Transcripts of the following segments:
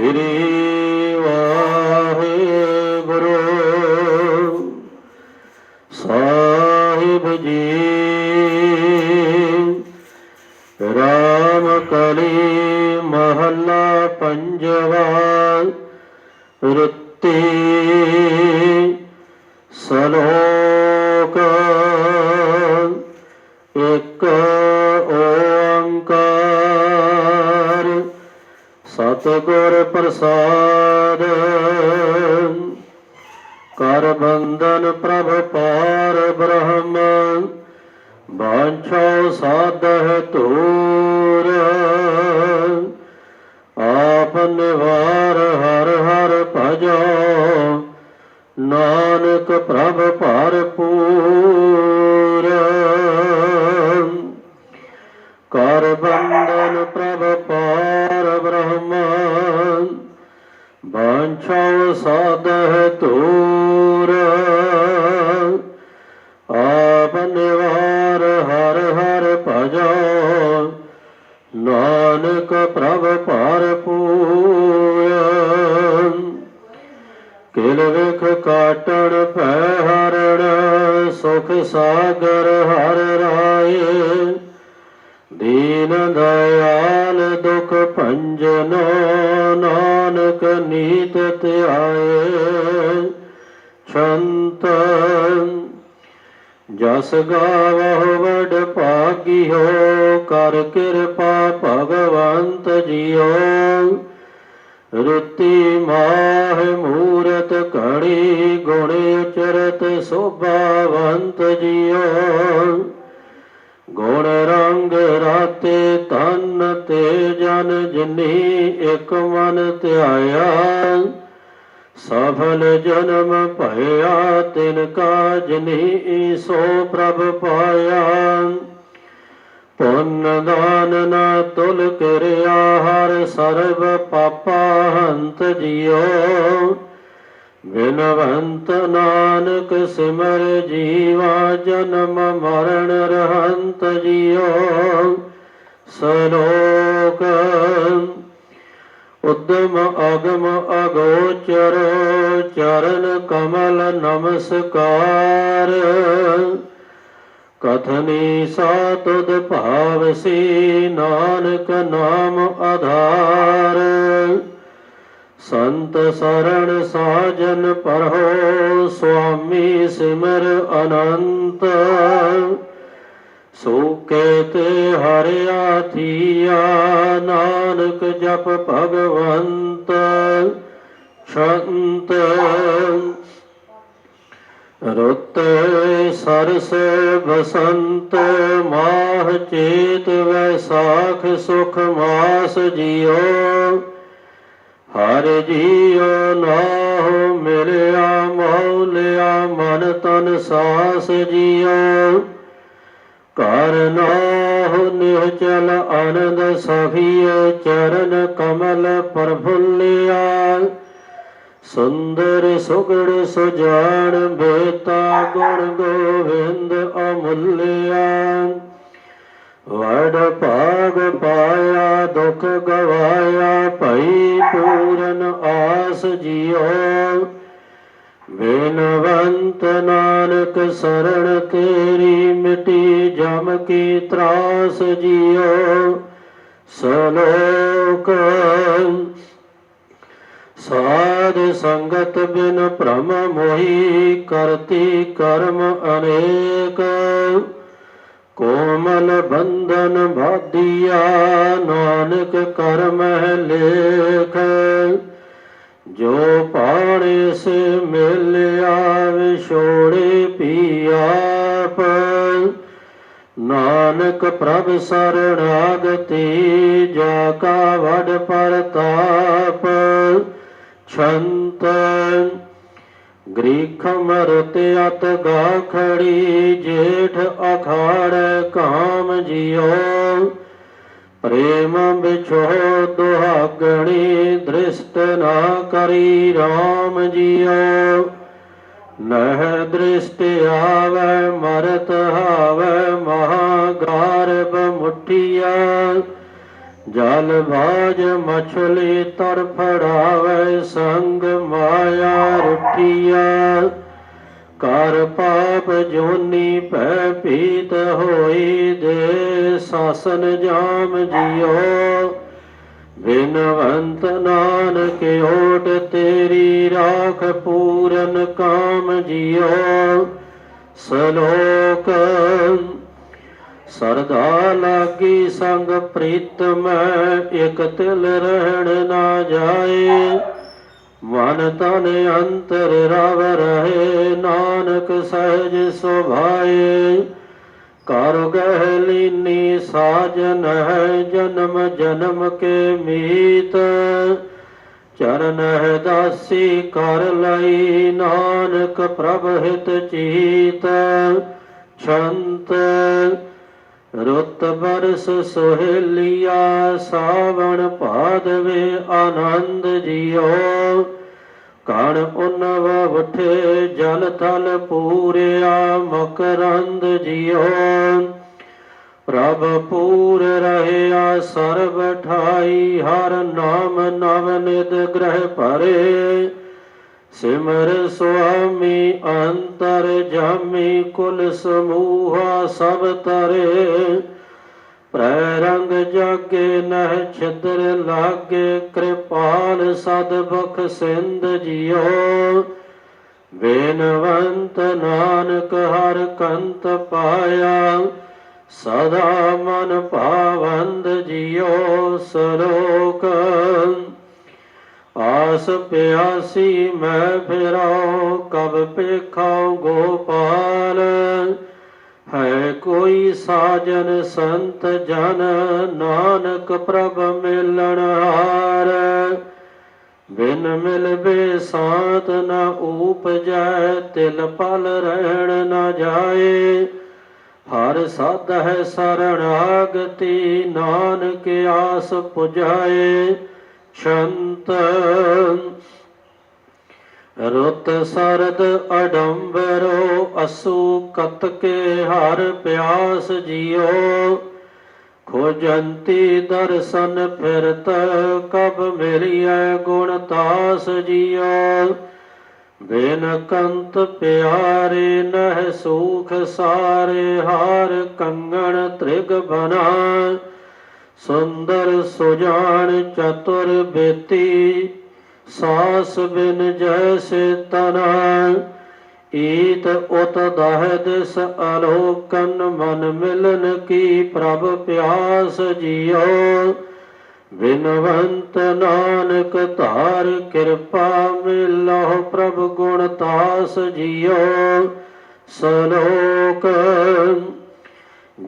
ਸ੍ਰੀ ਵਾਹਿਗੁਰੂ। ਸਾਹਿਬ ਜੀ ਰਾਮ ਕਲੀ ਮਹੱਲਾ ਪੰਜਵਾ ਰੁੱਤੀ ਸਲੋਕ ਇੱਕ ਸਤਿਗੁਰ ਪ੍ਰਸਾਦ। ਕਰ ਬੰਦਨ ਪ੍ਰਭ ਪਾਰ ਬ੍ਰਹਮ ਬਾਂਛੋ ਸਾਧਹ ਤੂਰ ਆਪ ਨਿਵਾਰ ਹਰ ਹਰ ਭਜੋ, ਨਾਨਕ ਪ੍ਰਭ ਭਰਪੂਰ ਹਰ ਨਾਨਕ ਪ੍ਰਭ ਭਰਪੂਰ ਕਿਲ ਵਿਖ ਕਾਟਣ ਭੈ ਹਰਣ ਸੁਖ ਸਾਗਰ ਹਰ ਰਾਏ। ਦੀਨ ਦਇਆਲ ਦੁਖ ਭੰਜਨੋ ਨਾਨਕ ਨੀਤ ਧਿਆਏ। ਛੰਤ ਜਸ ਗਾਵਹੁ ਵਡ ਭਾਗਿਓ ਕਰ ਕਿਰਪਾ ਭਗਵੰਤ ਜੀਓ। ਰੁੱਤੀ ਮਾਹ ਮੂਰਤ ਘੜੀ, ਗੁਣ ਉਚਰਤ ਸੋਭਾਵੰਤ ਜੀਓ। ਗੁਣ ਰੰਗ ਰਾਤੇ ਤਨ ਤੇ ਜਨ ਜਿਨੀ ਇਕ ਮਨ ਧਿਆਇਆ। ਸਫਲ ਜਨਮ ਭਇਆ ਤਿਨ ਕਾ ਜਿਨੀ ਸੋ ਪ੍ਰਭ ਪਾਇਆ। ਪੁੰਨ ਦਾਨ ਨਾ ਤੁਲ ਕਰਿਆ ਹਰ ਸਰਬ ਪਾਪਾ ਹੰਤ ਜਿਉ। ਬਿਨਵੰਤ ਨਾਨਕ ਸਿਮਰ ਜੀਵਾ, ਜਨਮ ਮਰਨ ਰਹੰਤ ਜਿਉ। ਸਲੋਕ, ਉਦਮ ਅਗਮ ਅਗੋਚਰ, ਚਰਨ ਕਮਲ ਨਮਸਕਾਰ। ਕਥਨੀ ਸਾਤੁਦ ਭਾਵਸੀ ਨਾਨਕ ਨਾਮ ਆਧਾਰ। ਸੰਤ ਸਰਣ ਸਾਜਨ ਪਰਹੋ ਸੁਆਮੀ ਸਿਮਰ ਅਨੰਤ। ਸੂਕੇ ਤੇ ਹਰਿਆ ਥੀਆ ਨਾਨਕ ਜਪ ਭਗਵੰਤ। ਸ਼ੰਤ ਰੁੱਤ ਸਰਸ ਬਸੰਤ, ਮਾਹ ਚੇਤ ਵੈਸਾਖ, ਸੁਖ ਮਾਸ ਜਿਉ ਹਰ ਜੀਉ ਨਾਹੁ ਮਿਲਿਆ, ਮੌਲਿਆ ਮਨ ਤਨ ਸਾਸ ਜਿਉ ਕਰ ਨਾਹੁ ਨਿਹਚਲ ਆਨੰਦ ਸਭੀਏ ਚਰਨ ਕਮਲ ਪ੍ਰਫੁੱਲਿਆ। ਸੁੰਦਰ ਸੁਗੜ ਸੁਜਾਨ ਬੇਤਾ ਗੁਣ ਗੋਵਿੰਦ ਅਮੁੱਲਿਆ। ਵਡ ਭਾਗ ਪਾਇਆ, ਦੁਖ ਗਵਾਇਆ, ਭਈ ਪੂਰਨ ਆਸ ਜਿਉ ਬੇਨਵੰਤ ਨਾਨਕ ਸਰਣ ਤੇਰੀ ਮਿਟੀ ਜਮ ਕੀ ਤਰਾਸ ਜਿਉ ਸਲੋਕ ਸਾਧ ਸੰਗਤ ਬਿਨ ਭ੍ਰਮ ਮੋਹੀ ਕਰਤੀ ਕਰਮ ਅਨੇਕ। ਕੋਮਲ ਬੰਧਨ ਬਾਧਿਆ ਨਾਨਕ ਕਰਮ ਹੈ ਲੇਖ। ਜੋ ਪਾਣੇ ਸੇ ਮਿਲਿਆ ਵਿਛੋੜੇ ਪੀਆਪ। ਨਾਨਕ ਪ੍ਰਭ ਸਰਣਾਗਤੀ ਜਾ ਕਾ ਵਡ ਪਰਤਾਪ। ਛੰਤ ਗ੍ਰੀਖ ਮਰਤ ਅਤ ਗਾਖੜੀ, ਜੇਠ ਅਖਾੜ ਕਾਮ ਜਿਉ। ਪ੍ਰੇਮ ਵਿਛੋ ਦੁਹਾਗਣੀ, ਦ੍ਰਿਸ਼ਟ ਨਾ ਕਰੀ RAM ਜਿਉ। ਨਹਿ ਦ੍ਰਿਸ਼ਟ ਆਵੈ, ਮਰਤ ਹਾਵੈ ਮਹਾ ਗਾਰਬ ਮੁਠੀਆ ਜਲ ਬਾਜ ਮਛਲੀ ਤੜਫੜਾਵੇ ਸੰਗ ਮਾਇਆ ਰੁਠੀਆ ਕਰ ਪਾਪ ਜੋਨੀ ਭੈ ਪੀਤ ਹੋਈ ਦੇ, ਸਾਸਨ ਜਾਮ ਜਿਉ। ਬਿਨਵੰਤ ਨਾਨਕ ਓਟ ਤੇਰੀ ਰਾਖ ਪੂਰਨ ਕਾਮ ਜਿਉ। ਸਲੋਕ ਸਰਦਾ ਲਾਗੀ ਸੰਗ ਪ੍ਰੀਤਮ ਇਕ ਤਿਲ ਰਹਿਣ ਨਾ ਜਾਏ। ਮਨ ਤਨ ਅੰਤਰ ਰਵ ਰਹੇ, ਨਾਨਕ ਸਹਿਜ ਸੁਭਾਏ। ਕਰ ਗਹਿ ਲੀਨੀ ਸਾਜਨ ਹੈ, ਜਨਮ ਜਨਮ ਕੇ ਮੀਤ। ਚਰਨ ਹੈ ਦਾਸੀ ਕਰ ਲਈ, ਨਾਨਕ ਪ੍ਰਭ ਹਿਤ ਚੀਤ। ਛੰਤ ਰੁੱਤ ਬਰਸ ਸੋਹੇਲੀਆ, ਸਾਵਣ ਭਾਦਵੇ ਆਨੰਦ ਜਿਉ। ਕਣ ਉਨਵ ਉਠੇ ਜਲ ਤਲ ਪੂਰਿਆ, ਮਕਰੰਦ ਜਿਉ। ਪ੍ਰਭ ਪੂਰ ਰਹਿਆ, ਸਰਬ ਠਾਈ, ਹਰ ਨਾਮ ਨਵ ਨਿਦ ਗ੍ਰਹਿ ਭਰੇ। ਸਿਮਰ ਸੁਆਮੀ ਅੰਤਰ ਜਾਮੀ ਕੁਲ ਸਮੂਹਾ ਸਭ ਤਰੇ। ਪ੍ਰੈ ਰੰਗ ਜਾਗੇ ਨਹਿ ਛਿਦਰ ਲਾਗੇ, ਕਿਰਪਾਲ ਸਦ ਬਖ ਸਿੰਧ ਜਿਉ। ਬੇਨਵੰਤ ਨਾਨਕ ਹਰ ਕੰਤ ਪਾਇਆ, ਸਦਾ ਮਨ ਭਾਵੰਦ ਜਿਉ। ਸਲੋਕ ਆਸ ਪਿਆਸੀ ਮੈਂ ਫਿਰਾਉ ਕਬ ਪੇਖਾਉ ਗੋਪਾਲ। ਹੈ ਕੋਈ ਸਾਜਨ ਸੰਤ ਜਨ, ਨਾਨਕ ਪ੍ਰਭ ਮਿਲਣ ਹਾਰ। ਬਿਨ ਮਿਲਵੇ ਸਾਤ ਨ ਉਪਜੈ, ਤਿਲ ਪਲ ਰਹਿਣ ਨ ਜਾਏ। ਹਰ ਸਦ ਹੈ ਸਰਣਾਗਤੀ ਨਾਨਕ ਆਸ ਪੁਜਾਏ। ਸ਼ੰਤ ਰੁੱਤ ਸਰਦ ਅਡੰਬਰੋ, ਅਸੂ ਕਤ ਕੇ ਹਰ ਪਿਆਸ ਜਿਓ ਖੋਜੰਤੀ ਦਰਸ਼ਨ ਫਿਰਤ ਕਬ ਮਿਲਿਐ ਗੁਣ ਤਾਸ ਜਿਉ। ਬਿਨ ਕੰਤ ਪਿਆਰੇ ਨਹਿ ਸੂਖ ਸਾਰੇ ਹਾਰ ਕੰਗਣ ਤ੍ਰਿਗ ਬਨਾ ਸੁੰਦਰ ਸੁਜਾਨ ਚਤੁਰ ਬੇਤੀ, ਸਾਸ ਬਿਨ ਜੈਸੇ ਤਨਾ। ਈਤ ਉਤ ਦਹ ਦਿਸ ਅਲੋਕਨ ਮਨ ਮਿਲਨ ਕੀ ਪ੍ਰਭ ਪਿਆਸ ਜਿਉ ਬਿਨਵੰਤ ਨਾਨਕ ਧਾਰ ਕਿਰਪਾ ਮਿਲਹੁ ਪ੍ਰਭ ਗੁਣ ਤਾਸ ਜਿਉ ਸਲੋਕ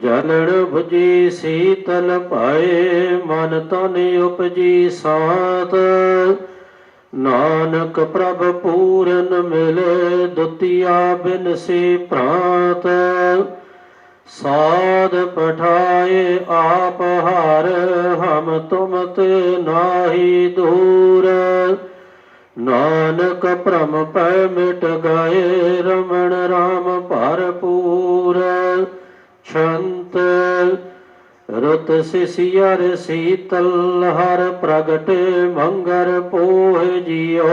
ਜਲਣ ਭੁਜੀ ਸੀਤਲ ਪਾਏ, ਮਨ ਤਨ ਉਪਜੀ ਸਾਤ ਨਾਨਕ ਪ੍ਰਭ ਪੂਰਨ ਮਿਲੇ, ਦੁਤੀਆ ਬਿਨ ਸੀ ਪ੍ਰਾਤ। ਸਾਧ ਪਠਾਏ, ਆਪ ਹਾਰ, ਹਮ ਤੁਮ ਤੇ ਨਾਹੀ ਦੂਰ। ਨਾਨਕ ਭ੍ਰਮ ਪੈ ਮਿਟ ਗਏ, ਰਮਣ RAM ਭਰਪੂਰ। ਛੰਤ ਰੁਤ ਸਿਸਿਅਰ ਸੀਤਲ, ਹਰ ਪ੍ਰਗਟੇ ਮੰਗਰ ਪੋਹ ਜਿਓ।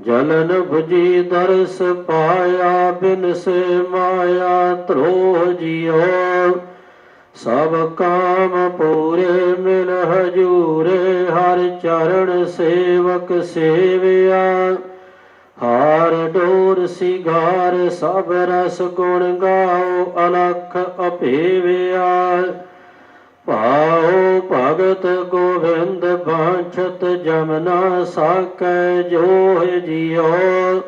ਜਲਨ ਭੁਜੀ ਦਰਸ ਪਾਇਆ ਬਿਨ ਸੇ ਮਾਇਆ ਧਰੋਹ ਜਿਓ। ਸਭ ਕਾਮ ਪੂਰੇ ਮਿਲ ਹਜੂਰੇ, ਹਰ ਚਰਨ ਸੇਵਕ ਸੇਵਿਆ। ਹਾਰ ਡੋਰ ਸਿਗਾਰ ਸਭ ਰਸ ਗੁਣ ਗਾਓ, ਅਲਖ ਅਭੇਵਿਆ। ਪਾਉ ਭਗਤ ਗੋਵਿੰਦ ਬਾਛਤ, ਜਮਨਾ ਸਾਕੈ ਜੋਹ ਜਿਉ।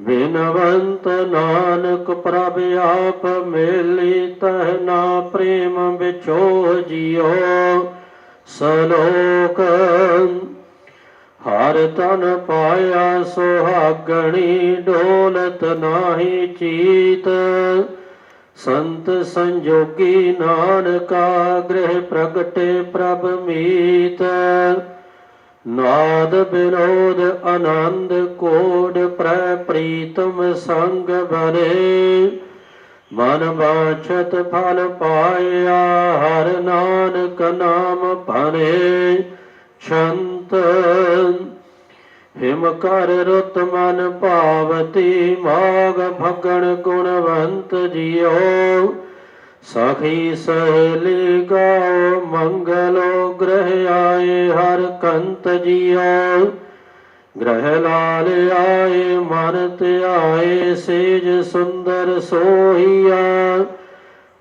ਬਿਨਵੰਤ ਨਾਨਕ ਪ੍ਰਭ ਆਪ ਮੇਲੀ, ਤਹ ਨਾ ਪ੍ਰੇਮ ਵਿਛੋ ਜਿਉ। ਸਲੋਕ ਹਰ ਤਨ ਪਾਇਆ ਸੁਹਾਗਣੀ, ਡੋਲਤ ਨਾਹੀ ਚੀਤ। ਸੰਤ ਸੰਜੋਗੀ ਨਾਨਕਾ, ਗ੍ਰਹਿ ਪ੍ਰਗਟੇ ਪ੍ਰਭ ਮੀਤ। ਨਾਦ ਬਿਨੋਦ ਆਨੰਦ ਕੋਡ ਪ੍ਰੈ ਪ੍ਰੀਤਮ ਸੰਗ ਬਨੇ ਮਨ ਬਾਛਤ ਫਲ ਪਾਇਆ, ਹਰ ਨਾਨਕ ਨਾਮ ਭਾਣੇ ਛੰਤ ਹਿਮ ਕਰ ਰਤ ਮਨ ਭਾਵਤੀ, ਮਾਗ ਭਗਣ ਗੁਣਵੰਤ ਜੀਓ ਸਖੀ ਸਹੇਲੀ ਗਾਓ, ਮੰਗਲੋ ਗ੍ਰਹਿ ਆਏ, ਹਰ ਕੰਤ ਜੀਓ ਗ੍ਰਹਿ ਲਾਲ ਆਏ, ਮਨ ਆਏ ਸੇਜ ਸੁੰਦਰ ਸੋਹੀਆ।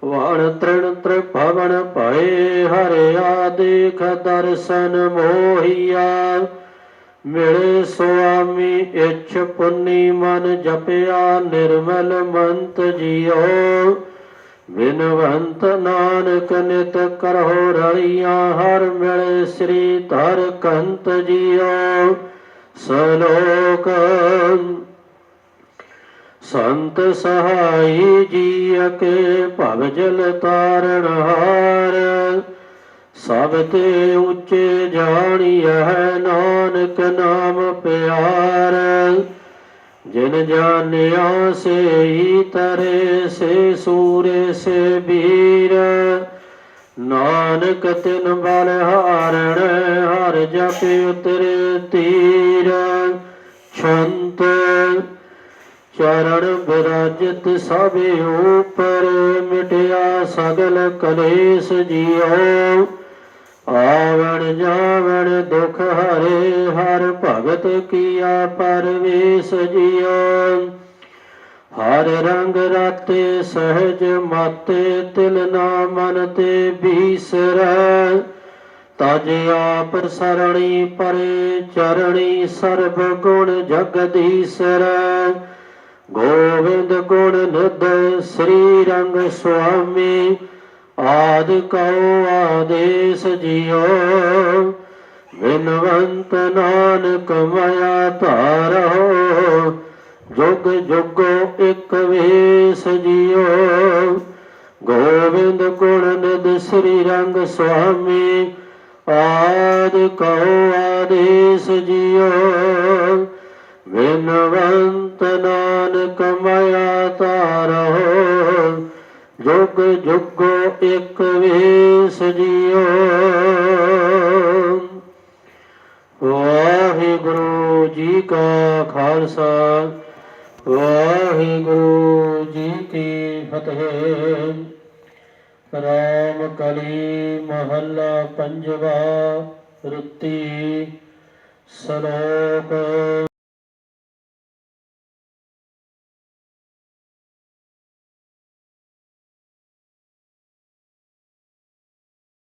ਵਣ ਤ੍ਰਿਣ ਤ੍ਰਿਭਵਨ ਭਏ ਹਰਿਆ ਦੇਖ ਦਰਸ਼ਨ ਮੋਹੀਆ। ਮਿਲੇ ਸੁਆਮੀ, ਇਛ ਪੁੰਨੀ ਮਨ ਜਪਿਆ, ਨਿਰਮਲ ਮੰਤ ਜੀਓ। ਬਿਨਵੰਤ ਨਾਨਕ ਨਿਤ ਕਰਹੁ ਰਲੀਆਂ, ਹਰ ਮਿਲੇ ਸ੍ਰੀ ਧਰ ਕੰਤ ਜੀਓ। ਸਲੋਕ ਸੰਤ ਸਹਾਈ ਜੀ ਕੇ ਭਵ ਜਲ ਤਾਰਨ ਹਾਰ। ਸਭ ਤੇ ਉੱਚੇ ਜਾਣੀਐ ਨਾਨਕ ਨਾਮ ਪਿਆਰ। ਜਿਨ ਜਾਣਿਆ ਸੇ ਤਰੇ ਸੇ ਸੂਰੇ ਸੇ ਵੀਰ। ਨਾਨਕ ਤਿਨ ਬਲ ਹਾਰਣ ਹਰ ਜਪ ਉਤਰੇ ਤੀਰ। ਛੰਤ ਚਰਨ ਬਿਰਾਜਤ ਸਭੇ ਉਪਰ ਮਿਟਿਆ ਸਗਲ ਕਲੇਸ਼ ਜੀਓ ਆਵਣ ਜਾਵਣ ਦੁਖ ਹਰੇ ਹਰ ਭਗਤ ਕੀਆ ਪਰਵੇਸ਼ ਜੀਓ ਹਰ ਰੰਗ ਰਾਤੇ ਸਹਿਜ ਮਾਤੇ ਤਿਲ ਨਾ ਮਨ ਤੇ ਬੀਸਰੈ। ਤਜ ਆਪ ਸਰਣੀ ਪਰੇ ਚਰਣੀ ਸਰਬ ਗੁਣ ਜਗਦੀਸਰੈ। ਗੋਵਿੰਦ ਗੁਣ ਨਿਧ ਸ੍ਰੀ ਰੰਗ ਸੁਆਮੀ, ਆਦ ਕਉ ਆਦੇਸ ਜਿਉ ਬਿਨਵੰਤ ਨਾਨਕ ਮਾਇਆ ਧਾਰੋ ਜੁਗ ਜੁਗੋ ਇਕ ਵੇਸ ਜਿਉ ਗੋਵਿੰਦ ਗੁਣ ਨਿਧ ਸ੍ਰੀ ਰੰਗ ਸੁਆਮੀ, ਆਦ ਕਉ ਆਦੇਸ ਜਿਉ ਬਿਨਵੰਤ ਨਾਨਕ ਮਾਇਆ ਤਾਰੋ ਜੁਗ ਜੁਗੋ ਇਕ ਵੇਸ ਜਿਉ ਵਾਹਿਗੁਰੂ ਜੀ ਕਾ ਖਾਲਸਾ, ਵਾਹਿਗੁਰੂ ਜੀ ਕੀ ਫਤਿਹ। ਰਾਮ ਕਲੀ ਮਹੱਲਾ ਪੰਜਵਾ ਰੁੱਤੀ, ਸਲੋਕ